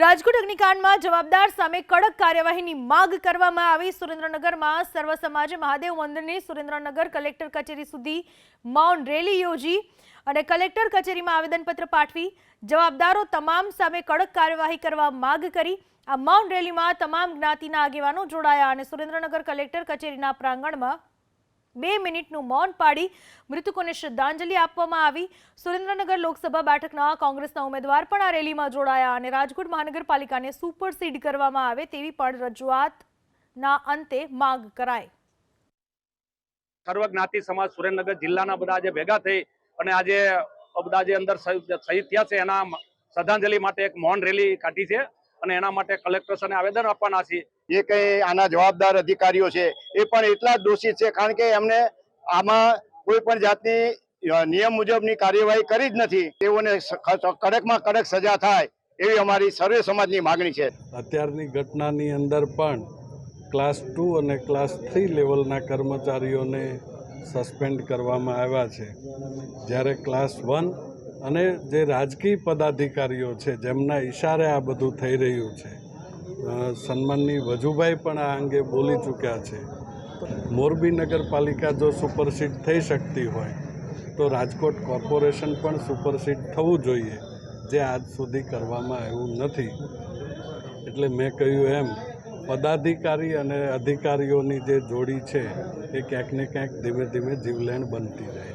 રાજકોટ અગ્નિકાંડમાં જવાબદાર સામે કડક કાર્યવાહીની માંગ કરવામાં આવી. સુરેન્દ્રનગરમાં સર્વ સમાજે મહાદેવ મંદિરની સુરેન્દ્રનગર કલેક્ટર કચેરી સુધી મૌન રેલી યોજી અને કલેક્ટર કચેરીમાં આવેદનપત્ર પાઠવી જવાબદારો તમામ સામે કડક કાર્યવાહી કરવા માંગ કરી. આ મૌન રેલીમાં તમામ જ્ઞાતિના આગેવાનો જોડાયા અને સુરેન્દ્રનગર કલેક્ટર કચેરીના પ્રાંગણમાં બે મિનિટનું મૌન પાડી મૃતકોને શ્રદ્ધાંજલિ આપવામાં આવી. સુરેન્દ્રનગર લોકસભા બેઠકના કોંગ્રેસના ઉમેદવાર પણ આ રેલીમાં જોડાયા અને રાજકોટ મહાનગરપાલિકાને સુપરસીડ કરવામાં આવે તેવી પણ રજૂઆતના અંતે માંગ કરાઈ. સર્વજ્ઞાતિ સમાજ સુરેન્દ્રનગર જિલ્લાના બધા આજે ભેગા થઈ અને આજે બધા જે અંદર શહીદ થયા છે એના શ્રદ્ધાંજલિ માટે એક મૌન રેલી કાઢી છે અને એના માટે કલેક્ટર આવેદન આપવાના છે જે કંઈ આના જવાબદાર અધિકારીઓ છે, એ પણ એટલા જ દોષિત છે, કારણ કે એમને આમાં કોઈ પણ જાતની નિયમ મુજબની કાર્યવાહી કરી જ નથી. તેઓને કડકમાં કડક સજા થાય એવી અમારી સર્વે સમાજની માગણી છે. અત્યારની ઘટનાની અંદર પણ ક્લાસ ટુ અને ક્લાસ થ્રી લેવલના કર્મચારીઓને સસ્પેન્ડ કરવામાં આવ્યા છે. જ્યારે ક્લાસ વન અને જે રાજકીય પદાધિકારીઓ છે, જેમના ઈશારે આ બધું થઈ રહ્યું છે સન્માનની વજુભાઈ પણ આ અંગે બોલી ચૂક્યા છે. મોરબી નગરપાલિકા જો સુપરસીડ થઈ શકતી હોય, તો રાજકોટ કોર્પોરેશન પણ સુપરસીડ થવું જોઈએ, જે આજ સુધી કરવામાં આવ્યું નથી. એટલે મેં કહ્યું એમ, પદાધિકારી અને અધિકારીઓની જે જોડી છે, એ ક્યાંક ને ક્યાંક ધીમે ધીમે જીવલેણ બનતી જાય.